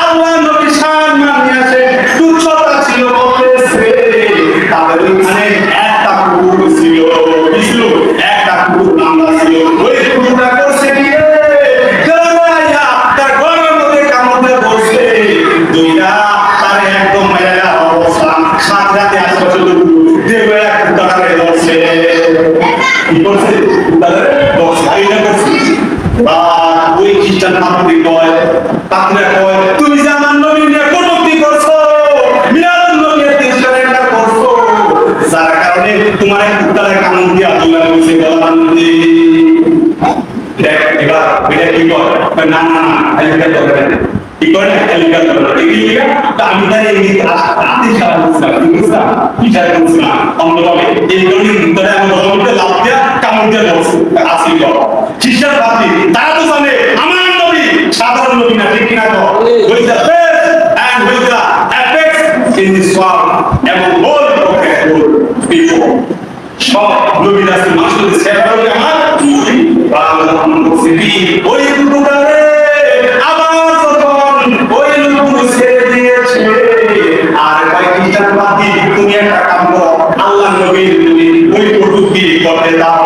আল্লাহ নবী সম্মান মানিয়াছে তুচ্ছতা ছিল বলতেছে তাদের ওই খ্রিস্টান পাত্রী কয় পাত্রে কয় তুমি যে আমার নবী নিয়ে কটূক্তি করছ মিলাদ নবীর দেশের একটা করছ যার কারণে তোমার এক কুত্তারে কামড় দিয়ে আদুলা বসে গলা মধ্যে দেখ এবার এটা কি কর না না না এলিকা করবে না কি করে এলিকা করবে না এই লিগা তা আমি তার এই আতে সারা করছিলাম কি করছিলাম বিচার করছিলাম অন্য বলে এই সাধারণ নবী না ঠিক কিনা with the best and with the apex in this world, এবং professional people সব সেবা আমার ওই আবার যখন ওই লোক ছেড়ে দিয়েছে, আর কয়েকটি জানবাদি তুমি একটা কাম করো, আল্লাহ নবীর ওই কটুকি করতে দাও।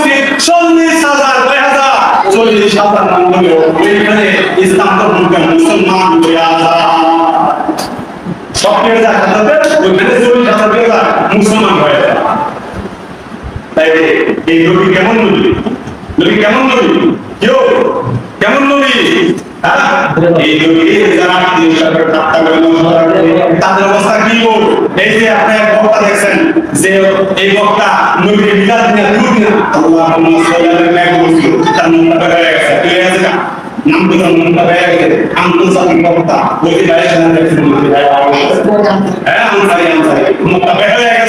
হাজার হলো ওইখানে ইসলাম ধর্ম মুসলমান হয়ে আসা সব কেউ দেখা ওইখানে চল্লিশ হাজার কেউ মুসলমান হয়ে যায়। তাই এই নবী কেমন নবী? নবী কেমন নবী? কেউ? কেমন নবী? এই নবী যারা আত্মীয় ঠাট্টা করে তাদের অবস্থা কি হোক এই যে আপনি এক বক্তা দেখছেন, যে এই বক্তা নবীর মিলাদ নিয়ে দুধ না আল্লাহ সাল্লাল্লাহু আলাইহি ওয়াসাল্লাম তার মনটা বের হয়ে গেছে তুই আছে না নাম তো মনটা বের হয়ে গেছে আন্তর্জাতিক বক্তা বলতে বাইরে সামনে দেখছেন হ্যাঁ